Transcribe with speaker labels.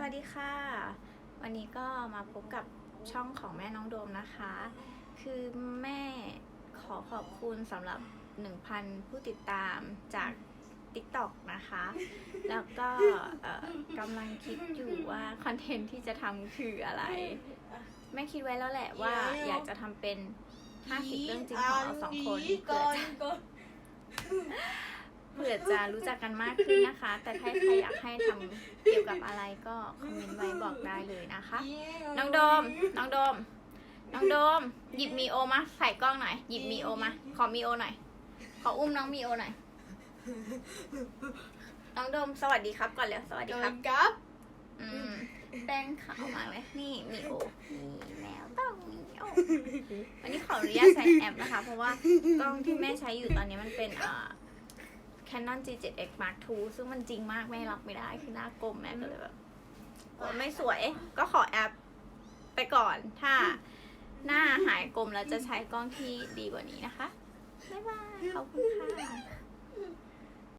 Speaker 1: สวัสดีค่ะ วันนี้ก็มาพบกับช่องของแม่น้องโดมนะคะ คือแม่ขอขอบคุณสำหรับ 1,000 ผู้ติดตามจาก TikTok นะคะ แล้วก็กำลังคิดอยู่ว่าคอนเทนต์ที่จะทำคืออะไร แม่คิดไว้แล้วแหละว่าอยากจะทำเป็น 50 เรื่องจริงของเราสองคนเผื่อ จะเผื่อจะรู้จักกันมากขึ้นนะคะ แต่ถ้าใครอยากให้ทำเกี่ยวกับอะไรก็คอมเมนต์ไว้บอกได้เลยนะคะ น้องโดม น้องโดม น้องโดม หยิบมีโอมาใส่กล้องหน่อย หยิบมีโอมา ขอมีโอหน่อย ขออุ้มน้องมีโอหน่อย น้องโดมสวัสดีครับก่อนเร็วสวัสดีครับ
Speaker 2: กับ
Speaker 1: อืมแป้งขาวมากเลยนี่มีโอนี่แมวต้องมีโอวันนี้ขออนุญาตใช้แอปนะคะ เพราะว่ากล้องที่แม่ใช้อยู่ตอนนี้มันเป็นอ่า Canon G7X Mark II ซึ่งมันจริงมากแม่รับไม่ได้คือหน้ากลมแม่ก็เลยแบบโอ๊ยไม่สวยก็ขอแอปไปก่อน ถ้าหน้าหายกลมแล้วจะใช้กล้องที่ดีกว่านี้นะคะ บ๊ายบาย ขอบคุณค่ะ